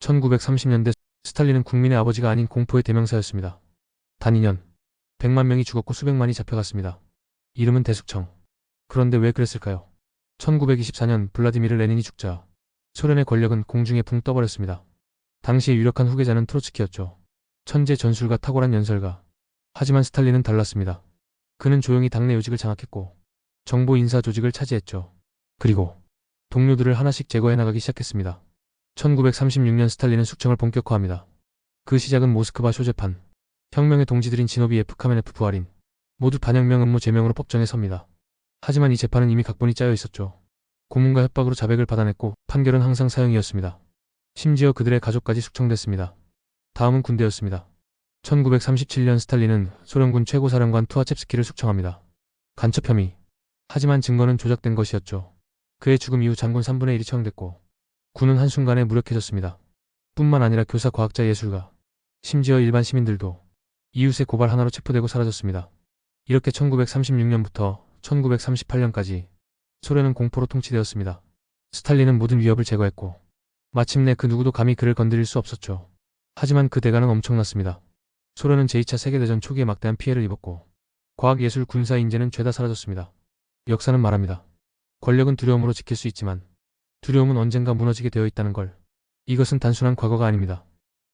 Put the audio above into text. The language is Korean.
1930년대 스탈린은 국민의 아버지가 아닌 공포의 대명사였습니다. 단 2년, 100만 명이 죽었고 수백만이 잡혀갔습니다. 이름은 대숙청. 그런데 왜 그랬을까요? 1924년 블라디미르 레닌이 죽자 소련의 권력은 공중에 붕 떠버렸습니다. 당시의 유력한 후계자는 트로츠키였죠. 천재 전술가 탁월한 연설가. 하지만 스탈린은 달랐습니다. 그는 조용히 당내 요직을 장악했고 정보 인사 조직을 차지했죠. 그리고 동료들을 하나씩 제거해 나가기 시작했습니다. 1936년 스탈린은 숙청을 본격화합니다. 그 시작은 모스크바 쇼제판. 혁명의 동지들인 지노비에프 카메네프 부하린 모두 반혁명 음모 제명으로 법정에 섭니다. 하지만 이 재판은 이미 각본이 짜여 있었죠. 고문과 협박으로 자백을 받아냈고 판결은 항상 사형이었습니다. 심지어 그들의 가족까지 숙청됐습니다. 다음은 군대였습니다. 1937년 스탈린은 소련군 최고사령관 투하첵스키를 숙청합니다. 간첩 혐의. 하지만 증거는 조작된 것이었죠. 그의 죽음 이후 장군 3분의 1이 처형됐고 군은 한순간에 무력해졌습니다. 뿐만 아니라 교사, 과학자, 예술가, 심지어 일반 시민들도 이웃의 고발 하나로 체포되고 사라졌습니다. 이렇게 1936년부터 1938년까지 소련은 공포로 통치되었습니다. 스탈린은 모든 위협을 제거했고 마침내 그 누구도 감히 그를 건드릴 수 없었죠. 하지만 그 대가는 엄청났습니다. 소련은 제2차 세계대전 초기에 막대한 피해를 입었고 과학, 예술, 군사, 인재는 죄다 사라졌습니다. 역사는 말합니다. 권력은 두려움으로 지킬 수 있지만 두려움은 언젠가 무너지게 되어 있다는 걸. 이것은 단순한 과거가 아닙니다.